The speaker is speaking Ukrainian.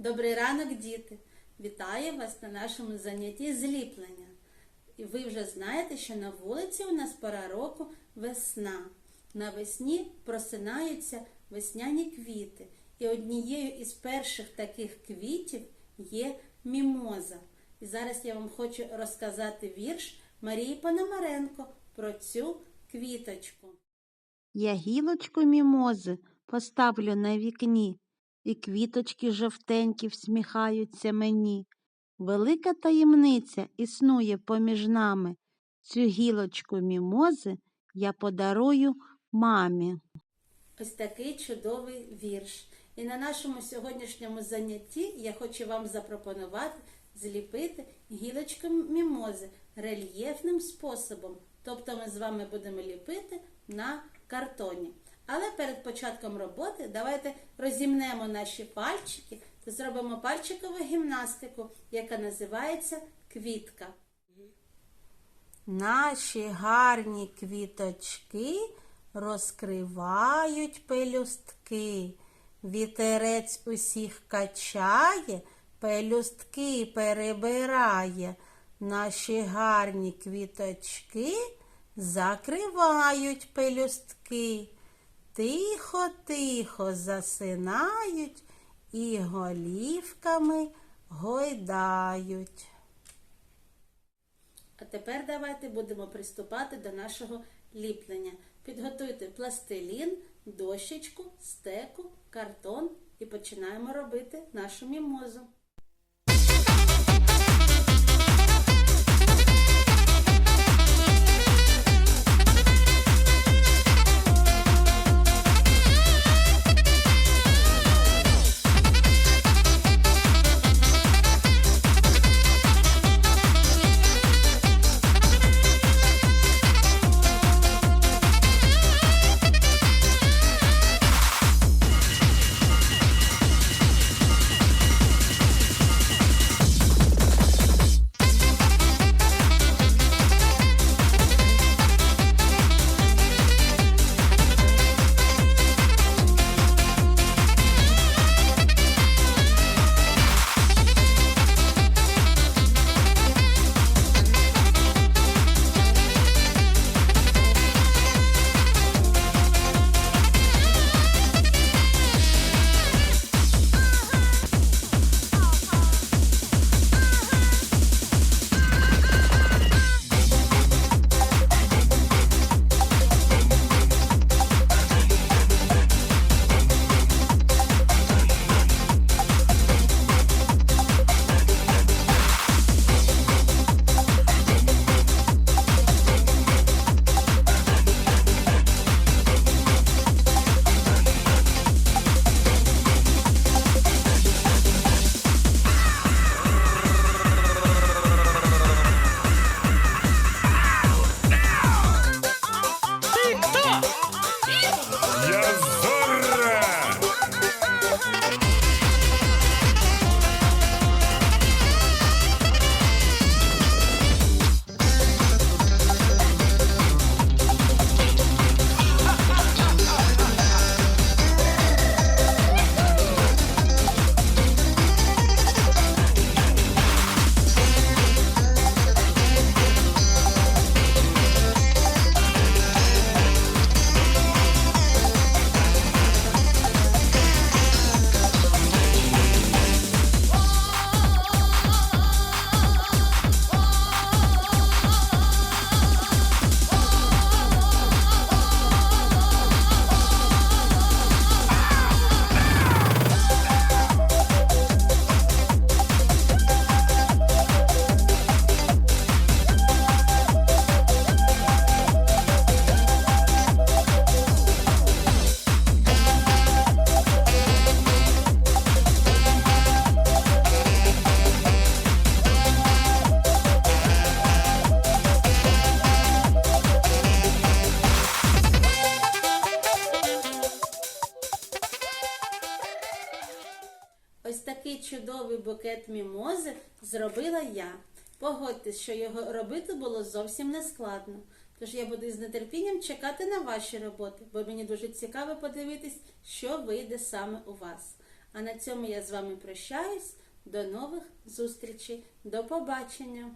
Добрий ранок, діти! Вітаю вас на нашому занятті зліплення. І ви вже знаєте, що на вулиці у нас пора року весна. Навесні просинаються весняні квіти. І однією із перших таких квітів є мімоза. І зараз я вам хочу розказати вірш Марії Пономаренко про цю квіточку. Я гілочку мімози поставлю на вікні, і квіточки жовтенькі всміхаються мені. Велика таємниця існує поміж нами. Цю гілочку мімози я подарую мамі. Ось такий чудовий вірш. І на нашому сьогоднішньому занятті я хочу вам запропонувати зліпити гілочку мімози рельєфним способом. Тобто ми з вами будемо ліпити на картоні. Але перед початком роботи давайте розімнемо наші пальчики та зробимо пальчикову гімнастику, яка називається квітка. Наші гарні квіточки розкривають пелюстки. Вітерець усіх качає, пелюстки перебирає. Наші гарні квіточки закривають пелюстки. Тихо, тихо засинають і голівками гойдають. А тепер давайте будемо приступати до нашого ліплення. Підготуйте пластилін, дощечку, стеку, картон і починаємо робити нашу мімозу. Чудовий букет мімози зробила я. Погодьтесь, що його робити було зовсім не складно. Тож я буду з нетерпінням чекати на ваші роботи, бо мені дуже цікаво подивитись, що вийде саме у вас. А на цьому я з вами прощаюсь. До нових зустрічей. До побачення!